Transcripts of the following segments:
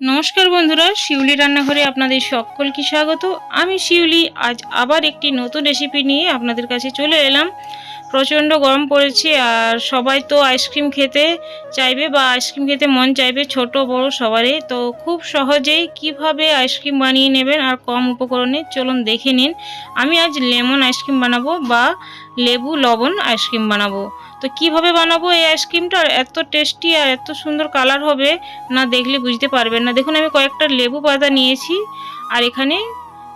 নমস্কার বন্ধুরা, শিউলি রান্নাঘরে আপনাদের সকলকে স্বাগত। আমি শিউলি, আজ আবার একটি নতুন রেসিপি নিয়ে আপনাদের কাছে চলে এলাম। প্রচণ্ড গরম পড়েছে আর সবাই তো আইসক্রিম খেতে চাইবে বা আইসক্রিম খেতে মন চাইবে, ছোট, বড় সবারই। তো খুব সহজেই কীভাবে আইসক্রিম বানিয়ে নেবেন আর কম উপকরণে চলুন দেখে নিন। আমি আজ লেমন আইসক্রিম বানাবো বা লেবু, লবণ আইসক্রিম বানাবো। তো কীভাবে বানাবো এই আইসক্রিমটা? এত টেস্টি আর এত সুন্দর কালার হবে না দেখলে বুঝতে পারবেন না। দেখুন, আমি কয়েকটা লেবু পাতা নিয়েছি আর এখানে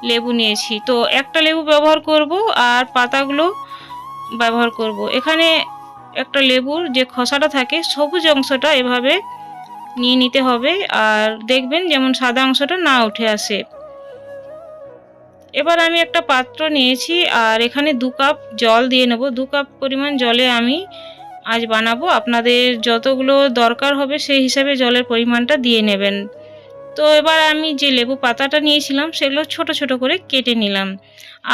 লেবু নিয়েছি। তো একটা লেবু ব্যবহার করব আর পাতাগুলো ব্যবহার করব। এখানে একটা লেবুর যে খসাটা থাকে, সবুজ অংশটা এভাবে নিয়ে নিতে হবে। আর দেখবেন যেমন সাদা অংশটা না উঠে আসে। এবার আমি একটা পাত্র নিয়েছি, আর এখানে দু কাপ জল দিয়ে নেব। দু কাপ পরিমাণ জলে আমি আজ বানাবো। আপনাদের যতগুলো দরকার হবে, সেই হিসাবে জলের পরিমাণটা দিয়ে নেবেন। তো এবার আমি যে লেবু পাতাটা নিয়েছিলাম, সেগুলো ছোট ছোট করে কেটে নিলাম।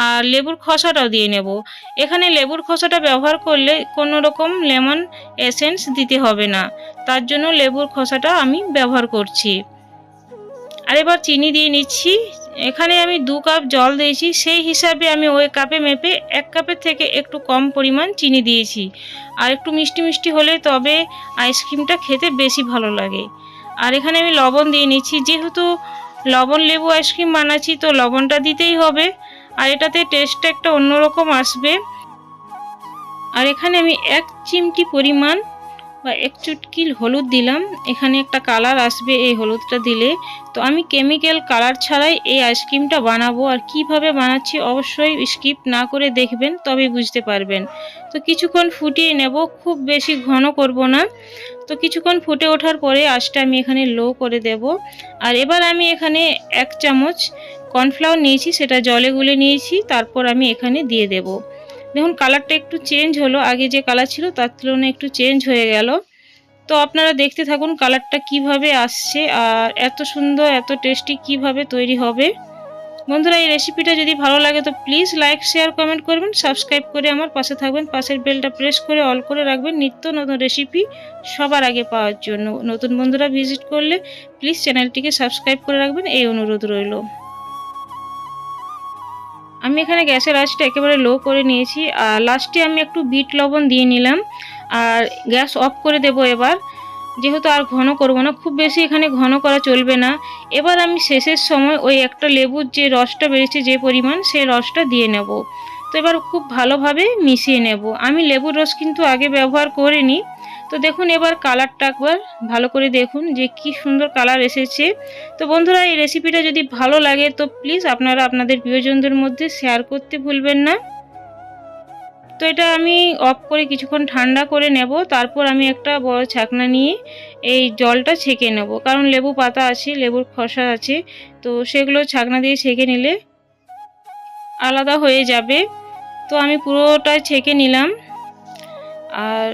আর লেবুর খসাটাও দিয়ে নেব। এখানে লেবুর খসাটা ব্যবহার করলে কোনো রকম লেমন এসেন্স দিতে হবে না। তার জন্য লেবুর খসাটা আমি ব্যবহার করছি। আর এবার চিনি দিয়ে নিচ্ছি। এখানে আমি দু কাপ জল দিয়েছি। সেই হিসাবে আমি ওই কাপে মেপে এক কাপের থেকে একটু কম পরিমাণ চিনি দিয়েছি। আর একটু মিষ্টি মিষ্টি হলে তবে আইসক্রিমটা খেতে বেশি ভালো লাগে। আর এখানে আমি লবণ দিয়ে নিচ্ছি। যেহেতু লবণ লেবু আইসক্রিম বানাচ্ছি, তো লবণটা দিতেই হবে। আর এটাতে টেস্টটা একটা অন্যরকম আসবে। আর এখানে আমি এক চিমটি পরিমাণ বা এক চুটকি হলুদ দিলাম। এখানে একটা কালার আসবে এই হলুদটা দিলে। তো আমি কেমিক্যাল কালার ছাড়াই এই আইসক্রিমটা বানাবো। আর কীভাবে বানাচ্ছি অবশ্যই স্কিপ না করে দেখবেন তবে বুঝতে পারবেন। তো কিছুক্ষণ ফুটিয়ে নেব, খুব বেশি ঘন করব না। তো কিছুক্ষণ ফুটে ওঠার পরে আঁচটা আমি এখানে লো করে দেব। আর এবার আমি এখানে এক চামচ কর্নফ্লাওয়ার নিয়েছি, সেটা জলে গুলে নিয়েছি, তারপর আমি এখানে দিয়ে দেব। দেখুন কালারটা একটু চেঞ্জ হলো। আগে যে কালার ছিল, তার তুলনায় একটু চেঞ্জ হয়ে গেল। তো আপনারা দেখতে থাকুন কালারটা কীভাবে আসছে আর এত সুন্দর, এত টেস্টি কীভাবে তৈরি হবে। বন্ধুরা, এই রেসিপিটা যদি ভালো লাগে, তো প্লিজ লাইক শেয়ার কমেন্ট করবেন। সাবস্ক্রাইব করে আমার পাশে থাকবেন। পাশের বেলটা প্রেস করে অল করে রাখবেন। নিত্য নতুন রেসিপি সবার আগে পাওয়ার জন্য। নতুন বন্ধুরা ভিজিট করলে প্লিজ চ্যানেলটিকে সাবস্ক্রাইব করে রাখবেন। এই অনুরোধ রইল। আমি এখানে গ্যাসের আঁচটা একেবারে লো করে নিয়েছি। আর লাস্টে আমি একটু বিট লবণ দিয়ে নিলাম। আর গ্যাস অফ করে দেব এবার। যেহেতু আর ঘন করব না, খুব বেশি এখানে ঘন করা চলবে না। এবার আমি শেষের সময় ওই একটা লেবুর যে রসটা বেরিয়েছে যে পরিমাণ, সেই রসটা দিয়ে নেব। তো এবার খুব ভালোভাবে মিশিয়ে নেব। আমি লেবুর রস কিন্তু আগে ব্যবহার করিনি। তো দেখুন, এবার কালারটা একবার ভালো করে দেখুন যে কি সুন্দর কালার এসেছে। তো বন্ধুরা, এই রেসিপিটা যদি ভালো লাগে, তো প্লিজ আপনারা আপনাদের প্রিয়জনদের মধ্যে শেয়ার করতে ভুলবেন না। তো এটা আমি অফ করে কিছুক্ষণ ঠান্ডা করে নেব, তারপর আমি একটা বড় ছাকনা নিয়ে এই জলটা ছেঁকে নেব। কারণ লেবু পাতা আছে, লেবুর খসা আছে, তো সেগুলো ছাকনা দিয়ে ছেঁকে নিলে আলাদা হয়ে যাবে। তো আমি পুরোটাই ছেঁকে নিলাম। আর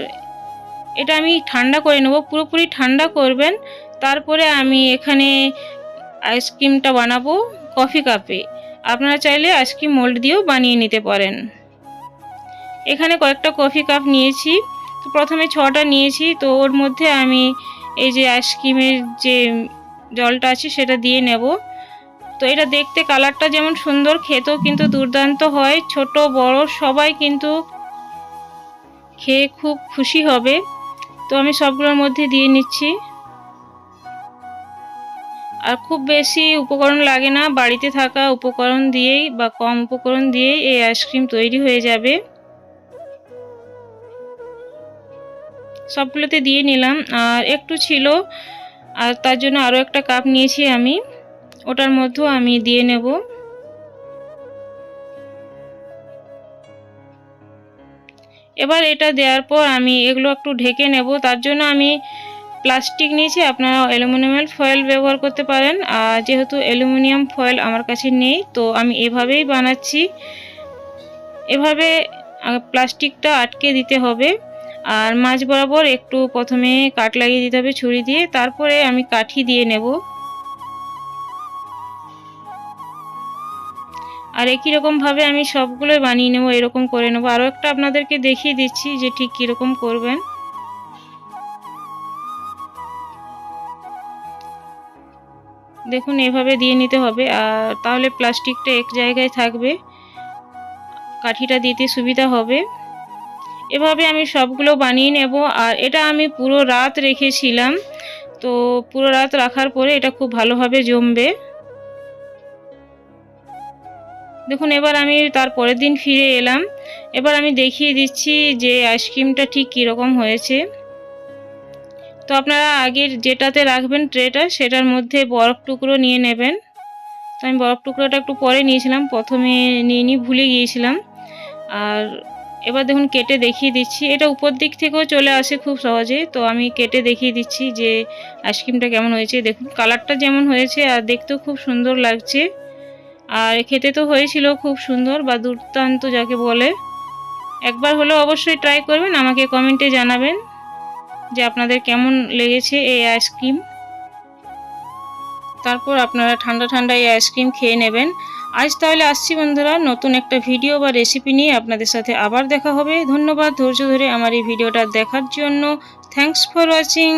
এটা আমি ঠান্ডা করে নেব, পুরোপুরি ঠান্ডা করবেন। তারপরে আমি এখানে আইসক্রিমটা বানাবো কফি কাপে আপনারা চাইলে আইসক্রিম মোল্ড দিয়েও বানিয়ে নিতে পারেন। এখানে কয়েকটা কফি কাপ নিয়েছি। তো প্রথমে ছটা নিয়েছি, তো ওর মধ্যে আমি এই যে আইসক্রিমের যে জলটা আছে সেটা দিয়ে নেব। তো এটা দেখতে কালারটা যেমন সুন্দর, খেতেও কিন্তু দুর্দান্ত হয়। ছোট, বড়, সবাই কিন্তু খেয়ে খুব খুশি হবে। তো আমি সবগুলোর মধ্যে দিয়ে নিচ্ছি। আর খুব বেশি উপকরণ লাগে না, বাড়িতে থাকা উপকরণ দিয়েই বা কম উপকরণ দিয়েই এই আইসক্রিম তৈরি হয়ে যাবে। সবগুলোতে দিয়ে নিলাম। আর একটু ছিল, আর তার জন্য আরও একটা কাপ নিয়েছি আমি। ওটার মধ্যেও আমি দিয়ে নেব। এবার এটা দেওয়ার পর আমি এগুলো একটু ঢেকে নেব। তার জন্য আমি প্লাস্টিক নিয়েছি। আপনারা অ্যালুমিনিয়াম ফয়েল ব্যবহার করতে পারেন। আর যেহেতু অ্যালুমিনিয়াম ফয়েল আমার কাছে নেই, তো আমি এভাবেই বানাচ্ছি। এভাবে প্লাস্টিকটা আটকে দিতে হবে। আর মাছ বরাবর একটু প্রথমে কাট লাগিয়ে দিতে হবে ছুরি দিয়ে। তারপরে আমি কাঠি দিয়ে নেব। আর একই রকমভাবে আমি সবগুলোই বানিয়ে নেব, এরকম করে নেব। আরও একটা আপনাদেরকে দেখিয়ে দিচ্ছি যে ঠিক কীরকম করবেন। দেখুন, এভাবে দিয়ে নিতে হবে। আর তাহলে প্লাস্টিকটা এক জায়গায় থাকবে। কাঠিটা দিতে সুবিধা হবে। এভাবে আমি সবগুলো বানিয়ে নেব। আর এটা আমি পুরো রাত রেখেছিলাম। তো পুরো রাত রাখার পরে এটা খুব ভালোভাবে জমবে। দেখুন, এবার আমি তার পরের দিন ফিরে এলাম। এবার আমি দেখিয়ে দিচ্ছি যে আইসক্রিমটা ঠিক কীরকম হয়েছে। তো আপনারা আগের যেটাতে রাখবেন ট্রেটা সেটার মধ্যে বরফ টুকরো নিয়ে নেবেন। তো আমি বরফ টুকরোটা একটু পরে নিয়েছিলাম, প্রথমে নিয়ে নিয়ে ভুলে গিয়েছিলাম। আর এবার দেখুন, কেটে দেখিয়ে দিচ্ছি। এটা উপর দিক থেকেও চলে আসে খুব সহজে। তো আমি কেটে দেখিয়ে দিচ্ছি যে আইসক্রিমটা কেমন হয়েছে। দেখুন কালারটা যেমন হয়েছে আর দেখতেও খুব সুন্দর লাগছে। আর খেতে তো হয়েছিল খুব সুন্দর বা দুর্দান্ত যাকে বলে। একবার হলেও অবশ্যই ট্রাই করবেন, আমাকে কমেন্টে জানাবেন যে আপনাদের কেমন লেগেছে এই আইসক্রিম তারপর আপনারা ঠান্ডা ঠান্ডা এই আইসক্রিম খেয়ে নেবেন। আজ তাহলে আসছি বন্ধুরা, নতুন একটা ভিডিও বা রেসিপি নিয়ে আপনাদের সাথে আবার দেখা হবে। ধন্যবাদ ধৈর্য ধরে আমার এই ভিডিওটা দেখার জন্য। Thanks for watching